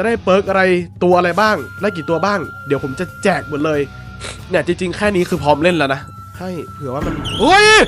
จะได้เปิร์กอะไรตัวอะไรบ้างได้กี่ตัวบ้าง เดี๋ยวผมจะแจกหมดเลย เนี่ยจริงๆ แค่นี้คือพร้อมเล่นแล้วนะให้เผื่อว่ามันเฮ้ย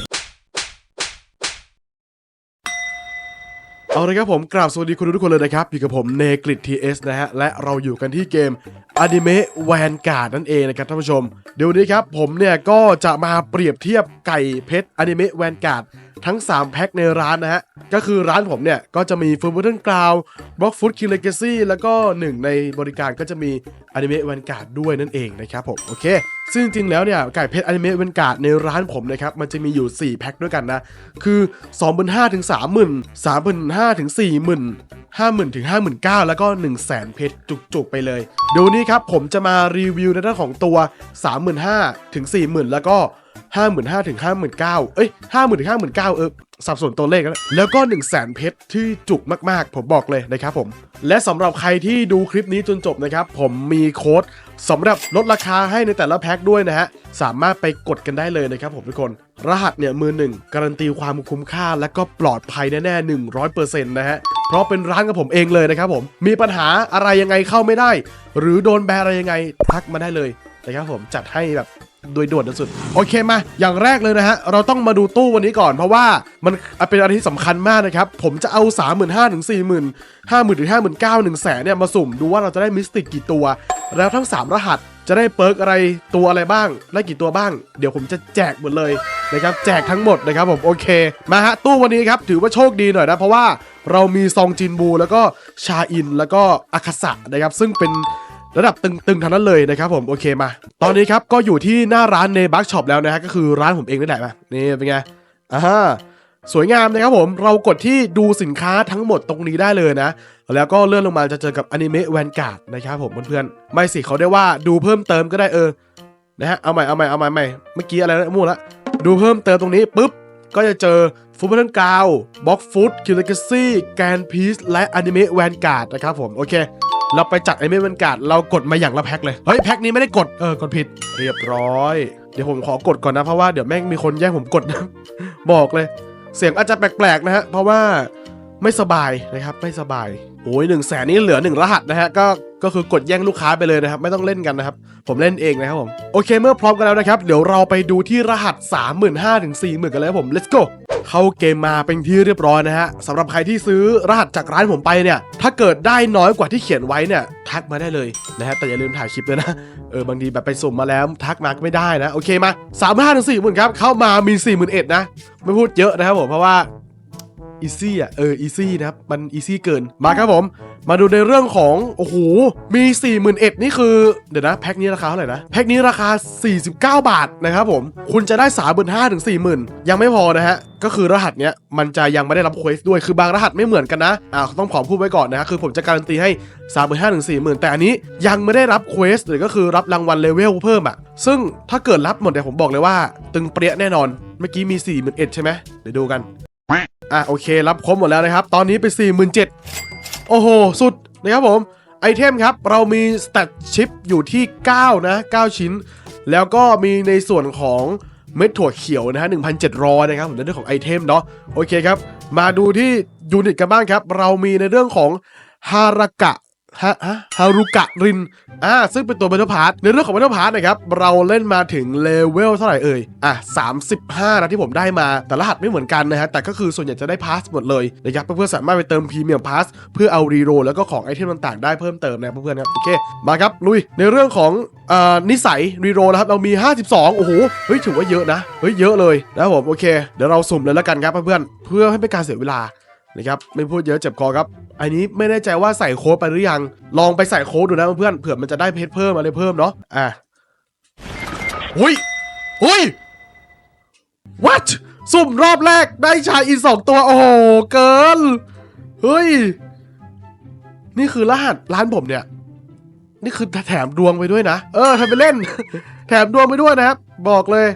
เอาเลยครับผมกราบสวัสดีคุณทุกคนเลยนะครับ อยู่กับผมเนกริดทีเอสนะฮะ และเราอยู่กันที่เกมอนิเมะแวนการ์ดนั่นเองนะครับท่านผู้ชม เดี๋ยววนนี้ครับผมเนี่ยก็จะมาเปรียบเทียบไก่เพชรอนิเมะแวนการ์ด ทั้ง 3 แพ็คในร้านนะฮะ ก็คือร้านผมเนี่ย ก็จะมีฟู r บ o เ t นกราวบล็อกฟุตคิเลกซี่แล้วก็หนึ่งในบริการก็จะมีอนิเมะแวนการ์ดด้วยนั่นเองนะครับผม โอเค ซึ่งจริงๆแล้วเนี่ยไก่เพชรอนิเมะแวนการ์ดในร้านผมนะครับ มันจะมีอยู่ 4 แพ็คด้วยกันนะ คือ25,000ถึง30,000 35,000ถึง40,000 50,000ถึง59,000 แล้วก็ 1 0 0 0 0แสนเพชรจุกๆ ไปเลย เดี๋ยวนนี้ครับ ผมจะมารีวิวในเรื่องของตัว 35,000ถึง40,000 แล้วก็ 55,000ถึง59,000เก้าเอ้ย50,000ถึง59,000เออสับสนตัวเลขแล้วแล้วก็1 0 0 0 0แสนเพชรที่จุกมากๆ ผมบอกเลยนะครับผม และสำหรับใครที่ดูคลิปนี้จนจบนะครับ ผมมีโค้ดสำหรับลดราคาให้ในแต่ละแพ็คด้วยนะฮะ สามารถไปกดกันได้เลยนะครับผมทุกคน รหัสเนี่ยมือหนึ่งการันตีความคุ้มค่า และก็ปลอดภัยแน่ๆ 100%นะฮะ เพราะเป็นร้านกับผมเองเลยนะครับผม มีปัญหาอะไรยังไงเข้าไม่ได้ หรือโดนแบนอะไรยังไงทักมาได้เลยนะครับผมจัดให้แบบ โดยด่วนที่สุด โอเคมา อย่างแรกเลยนะฮะ เราต้องมาดูตู้วันนี้ก่อนเพราะว่ามันเป็นอะไรที่สำคัญมากนะครับ ผมจะเอา 3 5 0 0 0ถึง4 0 0 0 0 5 0 0 0 0ถึง5 9 0 0 0 1แสนเนี่ยมาสุ่มดูว่าเราจะได้มิสติกกี่ตัว แล้วทั้ง 3 รหัสจะได้เปิร์กอะไรตัวอะไรบ้างได้กี่ตัวบ้าง เดี๋ยวผมจะแจกหมดเลยนะครับแจกทั้งหมดนะครับผมโอเค มาฮะตู้วันนี้ครับถือว่าโชคดีหน่อยนะ เพราะว่าเรามีซองจินบู แล้วก็ชาอินแล้วก็อาคาสะนะครับซึ่งเป็น ระดับตึงๆทั้งนั้นเลยนะครับผมโอเคมา ตอนนี้ครับก็อยู่ที่หน้าร้านในบัคช็อปแล้วนะฮะก็คือร้านผมเองนี่แหละมานี่เป็นไงอ่าสวยงามนะครับผมเรากดที่ดูสินค้าทั้งหมดตรงนี้ได้เลยนะ แล้วก็เลื่อนลงมาจะเจอกับอนิเมะแวนการ์ดนะครับผมเพื่อนๆไม่สิเขาได้ว่าดูเพิ่มเติมก็ได้เออนะฮะเอาใหม่เอาใหม่เอาใหม่ใหม่เมื่อกี้อะไรนะมั่ละดูเพิ่มเติมตรงนี้ปุ๊บก็จะเจอฟุตบอลกาวบ็อกฟุตคิวเลกซี่แกนพีซและอนิเมะแวนการ์ดนะครับผมโอเค เราไปจัดไอเมะวันกาดเรากดมาอย่างละแพ็คเลย เฮ้ย แพ็คนี้ไม่ได้กด เออ กดผิด เรียบร้อย เดี๋ยวผมขอกดก่อนนะ เพราะว่าเดี๋ยวแม่งมีคนแย่งผมกดนะ บอกเลย เสียงอาจจะแปลกๆนะฮะ เพราะว่าไม่สบายนะครับ ไม่สบาย โอ้ยหนึ่งแสนนี่เหลือหนึ่งรหัสนะฮะก็ก็คือกดแย่งลูกค้าไปเลยนะครับ ไม่ต้องเล่นกันนะครับ ผมเล่นเองนะครับผม โอเคเมื่อพร้อมกันแล้วนะครับ เดี๋ยวเราไปดูที่รหัส 35,000ถึง40,000 กันเลยครับผม let's go เข้าเกมมาเป็นที่เรียบร้อยนะฮะสำหรับใครที่ซื้อรหัสจากร้านผมไปเนี่ย ถ้าเกิดได้น้อยกว่าที่เขียนไว้เนี่ย ทักมาได้เลยนะฮะแต่อย่าลืมถ่ายคลิปด้วยนะเออบางทีแบบไปสุ่มมาแล้วทักมาก็ไม่ได้นะโอเคมา3 5 0 0ถึง40,000ครับเข้ามามี41,000นะไม่พูดเยอะนะครับผมเพราะว่า อีซี่อะเอออีซี่นะครับมันอีซี่เกินมาครับผม มาดูในเรื่องของโอ้โหมี41,000นี่คือเดี๋ยวนะแพ็คนี้ราคาเท่าไหร่นะแพ็คนี้ราคา 49 บาทนะครับผมคุณจะได้35,000ถึง40,000 ยังไม่พอนะฮะก็คือรหัสเนี้ยมันจะยังไม่ได้รับเควสด้วยคือบางรหัสไม่เหมือนกันนะอ่าต้องขอพูดไว้ก่อนนะฮะคือผมจะการันตีให้35,000ถึง40,000 แต่อันนี้ยังไม่ได้รับเควสหรือก็คือรับรางวัลเลเวลเพิ่มอะซึ่งถ้าเกิดรับหมดเนี่ยผมบอกเลยว่า ตึงเปรี้ยแน่นอนเมื่อกี้มี41,000ใช่ไหมเดี๋ยวดูกัน อะโอเครับครบหมดแล้วนะครับ ตอนนี้เป็น47,000โอ้โห สุดนะครับผม ไอเทมครับ เรามีสเตตชิปอยู่ที่ 9 นะ 9 ชิ้น แล้วก็มีในส่วนของเม็ดถั่วเขียวนะฮะ1,700 นะครับผมในเรื่องของไอเทมเนาะโอเคครับ มาดูที่ยูนิตกันบ้างครับ เรามีในเรื่องของฮารากะ ฮะฮะฮารุกะริน อ่า ซึ่งเป็นตัวเบ t เ e พาร์ตในเรื่องของเบ t เ e พาร์ตนะครับ เราเล่นมาถึงเลเวลเท่าไหร่เอ่ย อะ 35 นะที่ผมได้มา แต่รหัสไม่เหมือนกันนะฮะ แต่ก็คือส่วนใหญ่จะได้พาสหมดเลยนะครับ เพื่อนๆสามารถไปเติมพรีเมียมพาสเพื่อเอารีโรแล้วก็ของไอเทมต่างๆ ได้เพิ่มเติมนะเพื่อนๆครับ โอเค มาครับ ลุย ในเรื่องของอ่านิสัยรีโรนะครับ เรามี 52 โอ้โห เฮ้ย ถือว่าเยอะนะ เฮ้ย เยอะเลยนะผม โอเค เดี๋ยวเราสุ่มเลยแล้วกันครับเพื่อนๆ เพื่อให้เป็นการเสียเวลานะครับ ไม่พูดเยอะเจ็บคอครับ อันนี้ไม่แน่ใจว่าใส่โค้ดไปหรือยัง ลองไปใส่โค้ดดูนะเพื่อนเผื่อมันจะได้เพชรเพิ่มอะไรเพิ่มเนาะ อะหุยหุย what สุ่มรอบแรกได้ชายอีกสองตัว โอ้โห เกิน เฮ้ย นี่คือรหัสร้านผมเนี่ย นี่คือแถมดวงไปด้วยนะ เออทำไปเล่น แถมดวงไปด้วยนะครับ บอกเลย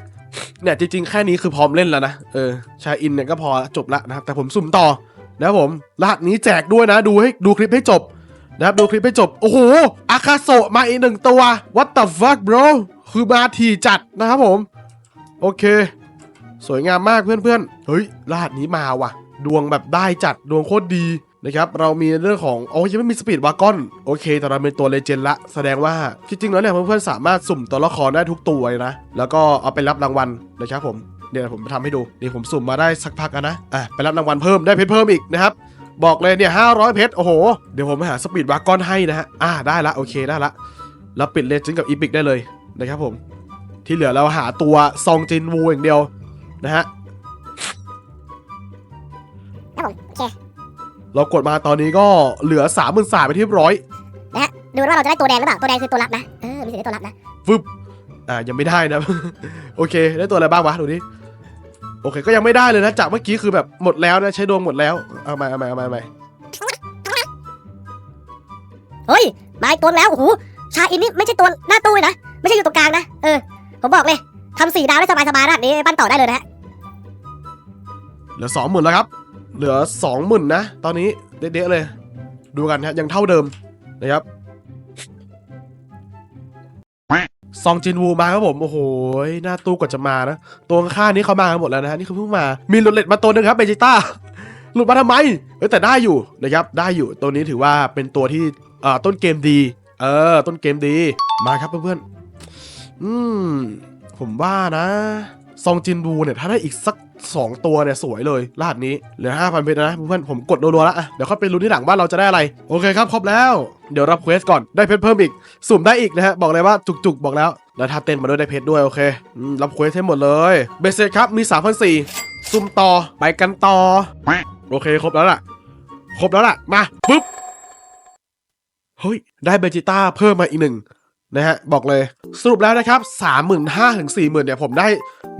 เนี่ยจริงๆ แค่นี้คือพร้อมเล่นแล้วนะ เออ ชาอินเนี่ยก็พอจบละนะครับ แต่ผมสุ่มต่อ นะครับผมรหัสนี้แจกด้วยนะ ดูให้ดูคลิปให้จบนะครับดูคลิปให้จบ โอ้โหอาคาโซะมาอีกหนึ่งตัว what the fuck bro คือมาทีจัดนะครับผม โอเค สวยงามมากเพื่อนๆ เฮ้ยรหัสนี้มาว่ะ ดวงแบบได้จัดดวงโคตรดีนะครับ เรามีเรื่องของ โอ้ยังไม่มีสปีดวากอนโอเค แต่เราเป็นตัวเลเจนด์ละ แสดงว่าจริงๆแล้วเนี่ยเพื่อนๆสามารถสุ่มตัวละครได้ทุกตัวเลยนะ แล้วก็เอาไปรับรางวัลนะครับผม เดี๋ยวผมทำให้ดูนี่ผมสุ่มมาได้สักพักแล้วนะอะไปรับรางวัลเพิ่มได้เพชรเพิ่มอีกนะครับบอกเลยเนี่ยห้าร้อยเพชรโอ้โห เดี๋ยวผมไปหาสปีดวากอนให้นะฮะอ่าได้ละโอเคได้ละเราปิดเลเจนด์กับอีพิกได้เลยนะครับผม ที่เหลือเราหาตัวซองจินวูอย่างเดียวนะฮะครับผมโอเคเรากดมาตอนนี้ก็เหลือสามหมื่นสามไปที่เรียบร้อยนะฮะดูว่าเราจะได้ตัวแดงหรือเปล่าตัวแดงคือตัวรับนะเออมีสิทธิ์ได้ตัวรับนะอ่ายังไม่ได้นะ โอเค ได้ตัวอะไรบ้างวะดูดิ โอเคก็ยังไม่ได้เลยนะจากเมื่อกี้คือแบบหมดแล้วนะใช้ดวงหมดแล้วเอาใหม่เอาใหม่เอาใหม่เอาใหม่เฮ้ยมาอีกตัวแล้วโอ้โหชาอินนี่ไม่ใช่ตัวหน้าตู้เลยนะ ไม่ใช่อยู่ตรงกลางนะ เออ ผมบอกเลยทำสี่ดาวได้สบายๆนะนี่ปั้นต่อได้เลยนะฮะเหลือสองหมื่นแล้วครับ เหลือสองหมื่นนะ ตอนนี้เด็ดๆเลย ดูกันฮะยังเท่าเดิมนะครับ ซองจินวูมาครับผมโอ้โหหน้าตู้กว่าจะมานะตัวข้างนี้เขามากันหมดแล้วนะฮะนี่คือเพิ่งมามีหลุดเล็ดมาตัวหนึงครับเบจิต้าหลุดมาทำไมเออแต่ได้อยู่นะครับได้อยู่ตัวนี้ถือว่าเป็นตัวที่เอ่อต้นเกมดี เออ ต้นเกมดีมาครับเพื่อนๆอืมผมว่านะซองจินบูเนี่ยถ้าได้อีกสัก 2 ตัวเนี่ยสวยเลยรหัสนี้เหลือ 5,000เพชรนะเพื่อนผมกดรัวๆแล้วอะเดี๋ยวค่อยไปลุ้นที่หลังว่าเราจะได้อะไร โอเคครับครบแล้วเดี๋ยวรับเควสก่อนได้เพชรเพิ่มอีกสุ่มได้อีกนะฮะบอกเลยว่าจุกๆบอกแล้วแล้วถ้าเต้นมาด้วยได้เพชรด้วยโอเครับเควสให้หมดเลยเบสเซครับมี3,400สุ่มต่อไปกันต่อโอเคครบแล้วล่ะ ครบแล้วล่ะมาปุ๊บเฮ้ยได้เบจิต้าเพิ่มมาอีกหนึ่ง นะฮะ บอกเลยสรุปแล้วนะครับ 35,000ถึง40,000 เนี่ย ผมได้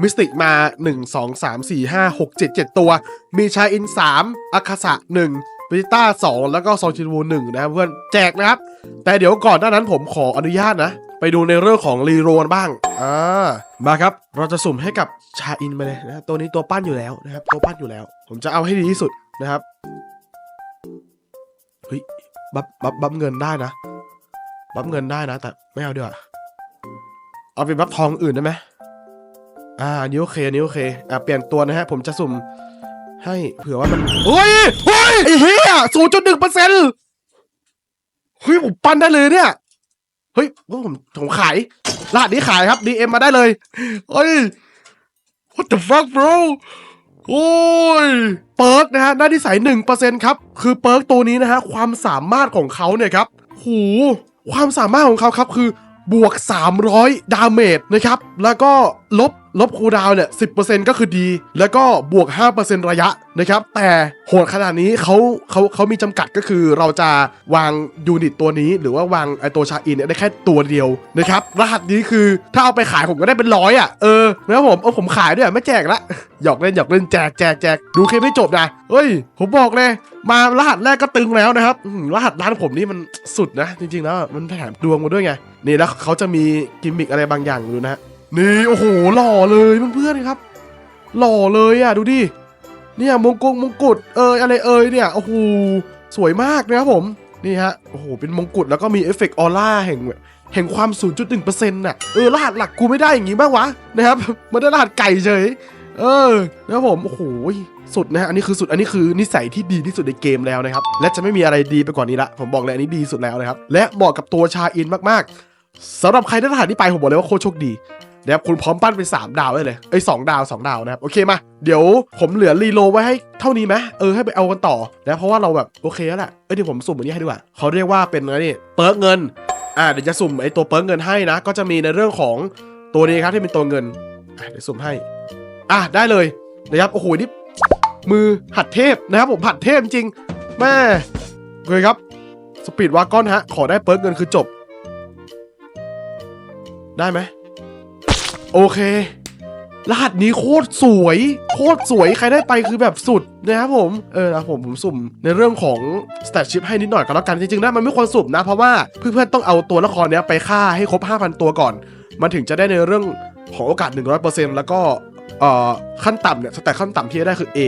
มิสติกมา 1 2 3 4 5 6 7 7 ตัว มีชายอิน 3อาคาสะ1เบจิต้า 2 แล้วก็ซองชินวู1นะครับเพื่อนแจกนะครับ แต่เดี๋ยวก่อนหน้านั้นผมขออนุญาตนะ ไปดูในเรื่องของรีโรนบ้างอ่ามาครับ เราจะสุ่มให้กับชาอินไปเลยนะตัวนี้ตัวปั้นอยู่แล้วนะครับตัวปั้นอยู่แล้ว ผมจะเอาให้ดีที่สุดนะครับเฮ้ยบัฟบับัฟเงินได้นะ บัฟเงินได้นะ แต่ไม่เอาดีกว่าเอาเป็นบัฟทองอื่นได้ไหมอ่าอันนี้โอเคอันนี้โอเคอ่าเปลี่ยนตัวนะฮะ ผมจะสุ่ม ให้เผื่อว่ามันเฮ้ยเฮ้ยไอ้เหี้ยศูนย์จุดหนึ่งเปอร์เซ็นต์เฮ้ย ผมปั้นได้เลยเนี่ย เฮ้ยผมผมขายรหัสนี้ขายครับ DM มาได้เลย เฮ้ย what the fuck bro โอ้ย เปิร์กนะฮะได้ที่ใส่หนึ่งเปอร์เซ็นครับ คือเปิร์กตัวนี้นะฮะ ความสามารถของเขาเนี่ยครับ หู ความสามารถของเขาครับคือบวก 300 ดาเมจนะครับ แล้วก็ลบ ลบคูดาวเนี่ย10%ก็คือดี แล้วก็บวก 5%ระยะนะครับ แต่โหดขนาดนี้เขาเขาเขามีจำกัดก็คือเราจะวางยูนิตตัวนี้ หรือว่าวางไอตัวชาอินเนี่ยได้แค่ตัวเดียวนะครับ รหัสนี้คือถ้าเอาไปขายผมก็ได้เป็นร้อยอะ เออนะครับผมเอาผมขายด้วยไม่แจกละ หยอกเล่นหยอกเล่นแจกแจกแจกดูคลิปให้จบนะเฮ้ย ผมบอกเลย มารหัสแรกก็ตึงแล้วนะครับรหัสร้านผมนี่มันสุดนะ จริงๆแล้วมันแถมดวงมาด้วยไงนี่แล้วเขาจะมีกิมมิกอะไรบางอย่างดูนะฮะ นี่ โอ้โห หล่อเลยเพื่อนๆครับ หล่อเลยอะ ดูดิ เนี่ยมงกุฎมงกุฎเอยอะไรเอยเนี่ย โอ้โห สวยมากนะครับผม นี่ฮะ โอ้โห เป็นมงกุฎแล้วก็มีเอฟเฟกต์ออร่าแห่งแห่งความ 0.1%น่ะ เออ รหัสหลักกูไม่ได้อย่างงี้บ้างวะ นะครับ มันได้รหัสไก่เฉย เออ นะครับผม โอ้โห สุดนะฮะ อันนี้คือสุด อันนี้คือนิสัยที่ดีที่สุดในเกมแล้วนะครับ และจะไม่มีอะไรดีไปกว่านี้ละ ผมบอกเลยอันนี้ดีสุดแล้วนะครับ และเหมาะกับตัวชาอินมากๆสำหรับใครได้รหัสนี้ไปผมบอกเลยว่าโคตรโชคดี นะครับคุณพร้อมปั้นเป็น3ดาวได้เลยเอ้สองดาวสองดาวนะครับโอเคมาเดี๋ยวผมเหลือรีโลไว้ให้เท่านี้ไหมเออให้ไปเอากันต่อนะเพราะว่าเราแบบโอเคแล้วแหละเอ้ยเดี๋ยวผมสุ่มอันนี้ให้ดีกว่าเขาเรียกว่าเป็นอะไรนี่เปิร์กเงินอ่าเดี๋ยวจะสุ่มไอ้ตัวเปิร์กเงินให้นะ ก็จะมีในเรื่องของตัวนี้ครับที่เป็นตัวเงินเดี๋ยวสุ่มให้ อะได้เลยนะครับโอ้โหนี่มือหัดเทพนะครับผมหัดเทพจริงแม่โอเคครับสปีดวากอนฮะขอได้เปิร์กเงินคือจบ ได้ไหม โอเค รหัสนี้โคตรสวย โคตรสวยใครได้ไปคือแบบสุดนะครับผม เออนะผมผมสุ่มในเรื่องของสเต t ชิพให้นิดหน่อยก็แล้วกันจริงๆนะมันไม่ควรสุ่มนะ เพราะว่าเพื่อนๆต้องเอาตัวละครเนี้ยไปฆ่าให้ครบ 5,000 ตัวก่อน มันถึงจะได้ในเรื่องของโอกาส 100%แล้วก็เอ่อขั้นต่ำเนี่ยสแตทขั้นต่ำที่จะได้คือ A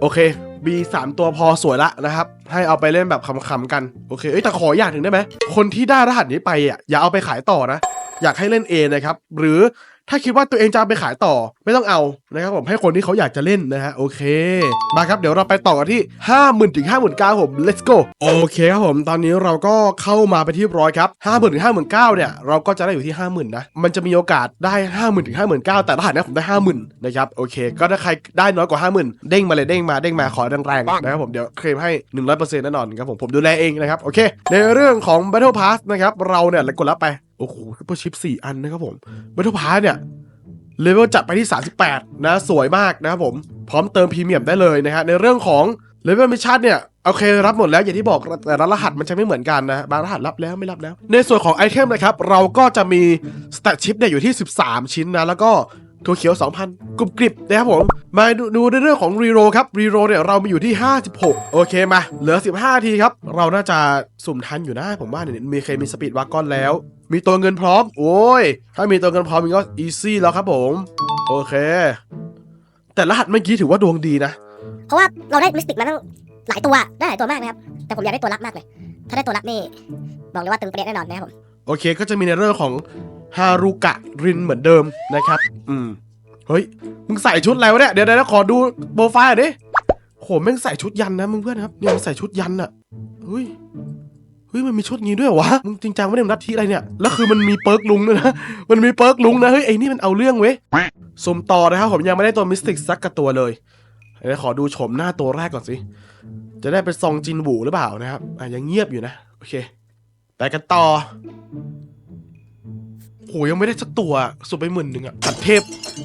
โอเค B 3 ตัวพอสวยละนะครับ ให้เอาไปเล่นแบบขำๆกัน โอเค เอ้ยแต่ขออย่างหนึ่งได้ไหม คนที่ได้รหัสนี้ไปอะอย่าเอาไปขายต่อนะ อยากให้เล่นเองนะครับ หรือถ้าคิดว่าตัวเองจะเอาไปขายต่อไม่ต้องเอานะครับผมให้คนที่เขาอยากจะเล่นนะฮะโอเค มาครับเดี๋ยวเราไปต่อกันที่ 5 0,000ถึง59,000ผม let's go โอเคครับผมตอนนี้เราก็เข้ามาไปนที่เรียบร้อยครับ50,000ถึง59,000เนี่ยเราก็จะได้อยู่ที่ 50,000นะมันจะมีโอกาสได้ 50,000ถึง59,000แต่รหัสเนี้ยผมได้ 50,000นะครับโอเค ก็ถ้าใครได้น้อยกว่า 50,000 เด้งมาเลยเด้งมาเด้งมาขอแรงๆนะครับผมเดี๋ยวเคลมให้ 100%แน่นอนครับผมผมดูแลเองนะครับโอเค ในเรื่องของ Battle Pass นะครับเราเนี่ยกดรับไป โอ้โหซุปเปอร์ชิป4อันนะครับผม Battle Pass เนี่ยเลเวลจัดไปที่ 38 นะ สวยมากนะครับผม พร้อมเติมพรีเมียมได้เลยนะฮะในเรื่องของเลเวลมิชชั่นเนี่ยโอเครับหมดแล้วอย่างที่บอกแต่ละรหัสมันจะไม่เหมือนกันนะบางรหัสรับแล้วไม่รับแล้ว ในส่วนของไอเทมนะครับ เราก็จะมีสเตตชิปเนี่ยอยู่ที่ 13 ชิ้นนะ แล้วก็ ถั่วเขียว 2,000กรุบกริบนะครับผม มาดูดูในเรื่องของรีโรครับรีโรเนี่ยเรามีอยู่ที่ 56 โอเคมา เหลือ 15 ทีครับ เราน่าจะสุ่มทันอยู่นะผมว่าเนี่ยมีเคยมีสปีดวากอนแล้ว มีตัวเงินพร้อม โอ้ย ถ้ามีตัวเงินพร้อมมันก็อีซี่แล้วครับผม โอเค แต่รหัสเมื่อกี้ถือว่าดวงดีนะเพราะว่าเราได้มิสติกมาตั้งหลายตัวได้หลายตัวมากนะครับ แต่ผมอยากได้ตัวลับมากเลย ถ้าได้ตัวลับนี่บอกเลยว่าตึงเปรี้ยแน่นอนนะครับผม โอเค ก็จะมีในเรื่องของ ฮารุกะรินเหมือนเดิมนะครับ อืม เฮ้ย มึงใส่ชุดอะไรวะเนี่ย เดี๋ยวเดี๋ยวขอดูโปรไฟล์หน่อยดิโหแม่งใส่ชุดยันนะมึงเพื่อนครับเนี่ยมันใส่ชุดยันอะเฮ้ย เฮ้ยมันมีชุดงี้ด้วยเหรอวะ มึงจริงจังไม่ได้มึงนัดที่อะไรเนี่ย แล้วคือมันมีเปิร์กลุงด้วยนะ มันมีเปิร์กลุงนะเฮ้ยไอ้นี่มันเอาเรื่องเว้ยสุ่มต่อนะครับผมยังไม่ได้ตัวมิสติกสักกระตัวเลยเดี๋ยวขอดูโฉมหน้าตัวแรกก่อนสิ จะได้เป็นซองจินบูหรือเปล่านะครับ อะยังเงียบอยู่นะ โอเค ไปกันต่อ โหยังไม่ได้สักตัวสุดไปหมื่นหนึ่งอะหัดเทพ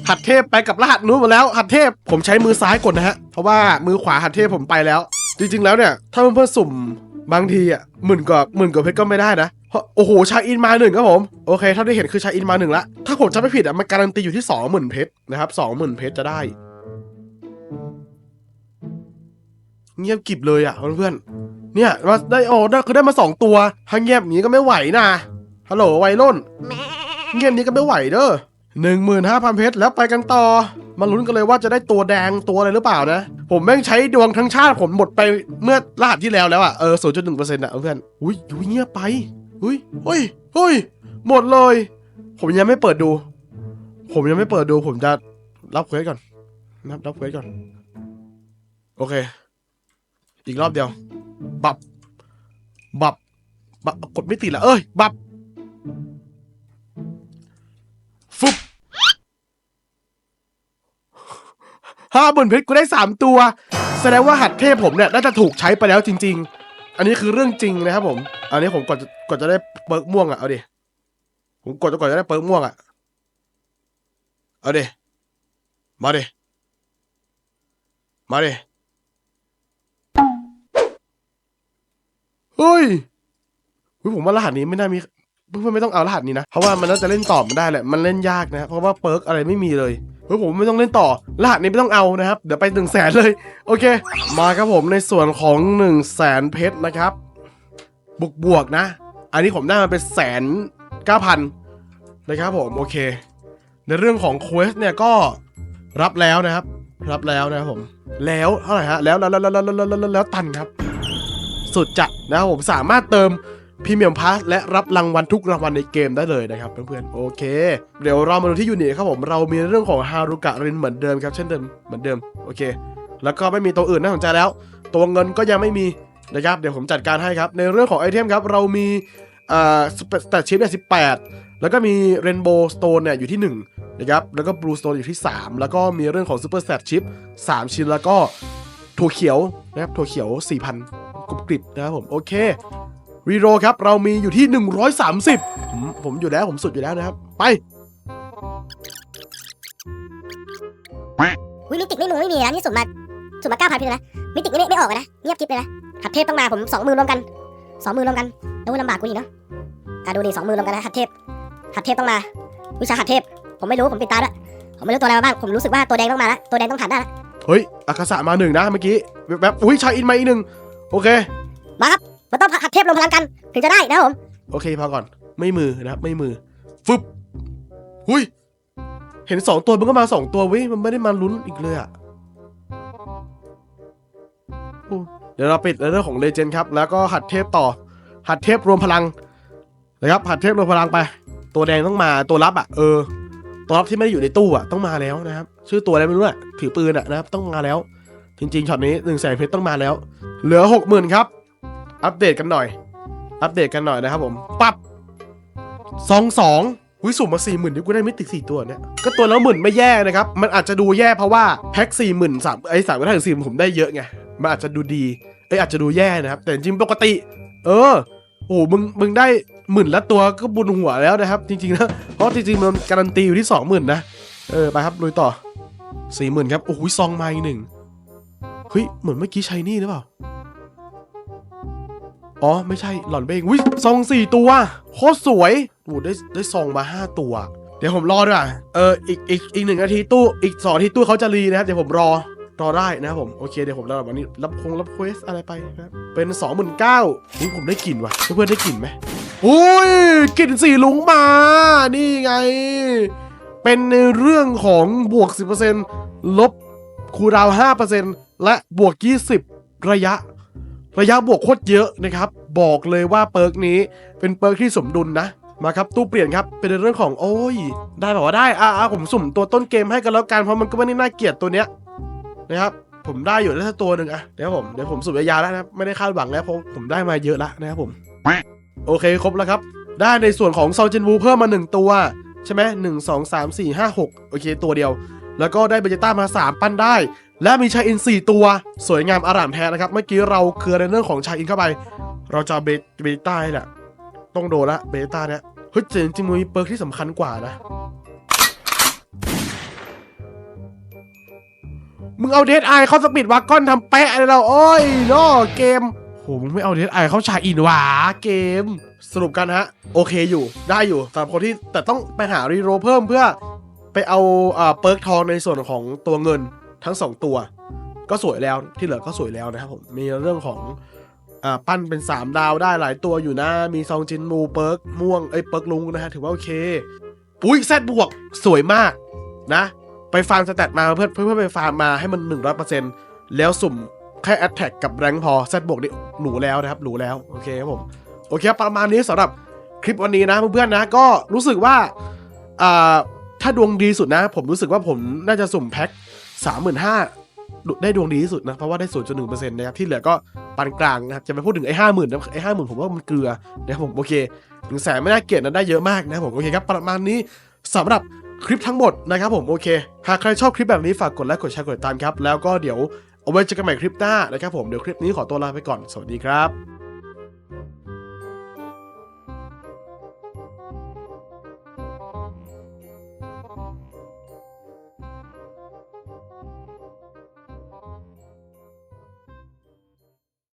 หัดเทพไปกับรหัสนู้นหมดแล้ว หัดเทพผมใช้มือซ้ายกดนะฮะ เพราะว่ามือขวาหัดเทพผมไปแล้ว จริงๆแล้วเนี่ย ถ้าเพื่อนๆสุ่มบางทีอะหมื่นกว่าหมื่นกว่าเพชรก็ไม่ได้นะเพราะโอ้โหชาอินมาหนึ่งครับผม โอเคเท่าที่เห็นคือชาอินมาหนึ่งละถ้าผมจำไม่ผิดอะมันการันตีอยู่ที่สองหมื่นเพชรนะครับสองหมื่นเพชรจะได้ เงียบกิบเลยอะเพื่อนๆเนี่ยมาได้โอ้ได้คือได้มาสองตัวถ้าเงียบอย่างนี้ก็ไม่ไหวนะฮัลโหลไวรุ่น เงียบนี้ก็ไม่ไหวเด้อหนึ่งหมื่นห้าพันเพชรแล้วไปกันต่อ มาลุ้นกันเลยว่าจะได้ตัวแดงตัวอะไรหรือเปล่านะ ผมแม่งใช้ดวงทั้งชาติผมหมดไปเมื่อรหัสที่แล้วแล้วอะเออศูนย์จุดหนึ่งเปอร์เซ็นต์อะเพื่อน อุ้ยอุ้ยเงียบไป อุ้ยเฮ้ยเฮ้ย หมดเลย ผมยังไม่เปิดดู ผมยังไม่เปิดดู ผมจะรับเควสก่อนนับรับเควสก่อน โอเค อีกรอบเดียว บับ บับ บับ กดไม่ติดละเอ้ย บับ ห้าหมื่นเพชรกูได้สามตัว แสดงว่าหัดเทพผมเนี่ยน่าจะถูกใช้ไปแล้วจริง ๆ อันนี้คือเรื่องจริงนะครับผม อันนี้ผมกดจะกดจะได้เปิร์กม่วงอะเอาดิผมกดจะกดจะได้เปิร์กม่วงอะเอาดิมาดิมาดิเฮ้ยเฮ้ยผมว่ารหัสนี้ไม่น่ามี เพื่อนๆไม่ต้องเอารหัสนี้นะ เพราะว่ามันน่าจะเล่นต่อมันได้แหละ มันเล่นยากนะเพราะว่าเปิร์กอะไรไม่มีเลยเฮ้ยผมไม่ต้องเล่นต่อ รหัสนี้ไม่ต้องเอานะครับ เดี๋ยวไปหนึ่งแสนเลย โอเค มาครับผมในส่วนของ1นึ่งแสนเพชรนะครับ บวกบวกนะ อันนี้ผมได้มาเป็นแสนเก้าพันนะครับผม โอเค ในเรื่องของเควสเนี่ยก็รับแล้วนะครับ รับแล้วนะครับผม แล้วเท่าไหร่ฮะ แล้วแล้วแล้วแล้วแล้วแล้วแล้วตันครับ สุดจัดนะครับผมสามารถเติม พรีเมียมพาสและรับรางวัลทุกรางวัลในเกมได้เลยนะครับเพื่อนๆโอเค เดี๋ยวเรามาดูที่ยูนิตครับผมเรามีเรื่องของฮารุกะรินเหมือนเดิมครับเช่นเดิมเหมือนเดิมโอเค แล้วก็ไม่มีตัวอื่นน่าสนใจแล้ว ตัวเงินก็ยังไม่มีนะครับเดี๋ยวผมจัดการให้ครับในเรื่องของไอเทมครับเรามีอ่าสเตชิปเนี่ยสิแล้วก็มีเรนโบว์สโตนเนี่ยอยู่ที่1นะครับแล้วก็บลูสโตนอยู่ที่ 3 แล้วก็มีเรื่องของซูเปอร์สเตชิป3ชิ้นแล้วก็ถั่วเขียวนะครับถั่วเขียว 4,000กรุบกริบนะครับผมโอเค รีโรครับ เรามีอยู่ที่ 130ผมผมอยู่แล้วผมสุดอยู่แล้วนะครับ ไปวิมิติกไม่มูไม่มีนะนี่สุ่มมาสุ่มมาเก้าพันเพียงนะมิติกนี่ไม่ไม่ออกเลยนะเงียบกิ๊บเลยนะหัดเทพต้องมาผมสองมือรวมกันสองมือรวมกันแล้วลำบากกูอีกเนาะอะดูดิสองมือรวมกันนะหัดเทพหัดเทพต้องมา วิชาหัดเทพ ผมไม่รู้ผมปิดตาด้วยผมไม่รู้ตัวอะไรมาบ้างผมรู้สึกว่าตัวแดงต้องมาละตัวแดงต้องผ่านได้ละเฮ้ยอากาศะมาหนึ่งนะเมื่อกี้แบบๆอุ้ยชายอินมาอีกหนึ่งโอเคมั นต้องหัดเทพลงพลังกัน ถึงจะได้นะครับผม โอเคพอก่อน ไม่มือนะครับ ไม่มือ ฟึบหุยเห็นสองตัวมันก็มาสองตัวเว้ย มันไม่ได้มาลุ้นอีกเลยอะเดี๋ยวเราปิดเรื่องของเลเจนด์ครับ แล้วก็หัดเทพต่อ หัดเทพรวมพลังนะครับ หัดเทพรวมพลังไป ตัวแดงต้องมา ตัวรับอะ เออ ตัวรับที่ไม่ได้อยู่ในตู้อะ ต้องมาแล้วนะครับ ชื่อตัวอะไรไม่รู้อะ ถือปืนอะนะครับ ต้องมาแล้ว จริงๆช็อตนี้หนึ่งแสนเพชรต้องมาแล้ว เหลือหกหมื่นครับ อัปเดตกันหน่อย อัปเดตกันหน่อยนะครับผมปับสองสองวิสุ่มมาสี่หมื่นที่กูได้ไมิติดสี่ตัวเนี่ย ก็ตัวละหมื่นไม่แย่นะครับ มันอาจจะดูแย่เพราะว่าแพ็คสี่หมื่นสามไอ้สามก็ได้ถึงสี่ผมได้เยอะไง มันอาจจะดูดี เอ้ยอาจจะดูแย่นะครับ แต่จริงปกติ เออ โอ้โหมึง มึงได้หมื่นละตัวก็บุญหัวแล้วนะครับ จริงๆนะ เพราะจริงๆมันการันตีอยู่ที่สองหมื่นนะ เออไปครับลุยต่อสี่หมื่นครับ โอ้โหซองมาอีกหนึ่ง เฮ้ย เหมือนเมื่อกี้ใช้นี่หรือเปล่า อ๋อ ไม่ใช่หล่อนเบงวิซองสี่ตัว โคตรสวยโอ้ได้ได้ซองมาห้าตัว เดี๋ยวผมรอด้วยอะเอออีกอีกอีกหนึ่งนาทีตู้อีกสองนาทีตู้เขาจะรีนะครับเดี๋ยวผมรอรอได้นะครับผมโอเคเดี๋ยวผมรอวันนี้รับคงรับเควสอะไรไปนะครับเป็นสองหมื่นเก้าอุ้ยผมได้กลิ่นว่ะเพื่อนได้กลิ่นไหมอุ้ยกลิ่นสีลุงมา นี่ไง เป็นในเรื่องของบวก 10%ลบคูดาวน์5%และบวก 20 ระยะ ระยะบวกโคตรเยอะนะครับ บอกเลยว่าเปิร์กนี้เป็นเปิร์กที่สมดุลนะ มาครับตู้เปลี่ยนครับ เป็นเรื่องของโอ้ย ได้แบบว่าได้อ่าอ่าผมสุ่มตัวต้นเกมให้กันแล้วกันเพราะมันก็ไม่ได้น่าเกลียดตัวเนี้ยนะครับผมได้อยู่แล้วตัวหนึ่งอะเดี๋ยวผมเดี๋ยวผมสุ่มยาวๆแล้วนะไม่ได้คาดหวังแล้วเพราะผมได้มาเยอะแล้วนะครับผม โอเคครบแล้วครับ ได้ในส่วนของซองเจนวูเพิ่มมา 1 ตัว ใช่ไหมหนึ่งสองสามสี่ห้าหกโอเคตัวเดียว แล้วก็ได้เบจิต้ามา 3 ปั้นได้ และมีชายอิน 4 ตัว สวยงามอร่ามแท้นะครับ เมื่อกี้เราเคลือในเรื่องของชายอินเข้าไป เราจะเอาเบเบต้าแหละต้องโดนละเบต้าเนี่ยเฮ้ยจริงๆมันมีเปิร์กที่สำคัญกว่านะ มึงเอาเดดไอเข้าสปีดวากอนทำแปะอะไรเรา โอ้ยนอเกมโหมึงไม่เอาเดดไอเข้าชาอินหวาเกม สรุปกันฮะ โอเคอยู่ได้อยู่สำหรับคนที่แต่ต้องไปหารีโรเพิ่มเพื่อไปเอาอ่าเปิร์กทองในส่วนของตัวเงิน ทั้ง 2 ตัวก็สวยแล้วที่เหลือก็สวยแล้วนะครับผม มีเรื่องของอ่าปั้นเป็น 3 ดาวได้หลายตัวอยู่นะ มีซองจินมูเปิร์กม่วงเอ้ยเปิร์กลุงนะฮะถือว่าโอเค อุ้ยแซดบวกสวยมากนะ ไปฟาร์มสแตทมาเพื่อเพื่อเพื่อไปฟาร์มมาให้มัน 100%แล้วสุ่มแค่แอตแทกกับแรงพอแซดบวกนี่หนูแล้วนะครับหนูแล้วโอเคครับผมโอเคประมาณนี้สำหรับคลิปวันนี้นะเพื่อนๆนะก็รู้สึกว่าอ่าถ้าดวงดีสุดนะ ผมรู้สึกว่าผมน่าจะสุ่มแพ็ค สามหมื่นห้าได้ดวงดีที่สุดนะ เพราะว่าได้ศูนย์จุดหนึ่งเปอร์เซ็นต์นะครับที่เหลือก็ปานกลางนะครับจะไปพูดถึงไอ้ห้าหมื่นนะไอ้ห้าหมื่นผมว่ามันเกลือนะครับผมโอเคถึงแสนไม่น่าเกลียดนะได้เยอะมากนะครับผมโอเคครับประมาณนี้สำหรับคลิปทั้งหมดนะครับผมโอเค หากใครชอบคลิปแบบนี้ฝากกดไลค์กดแชร์กดติดตามครับ แล้วก็เดี๋ยวเอาไว้เจอกันใหม่คลิปหน้านะครับผมเดี๋ยวคลิปนี้ขอตัวลาไปก่อนสวัสดีครับ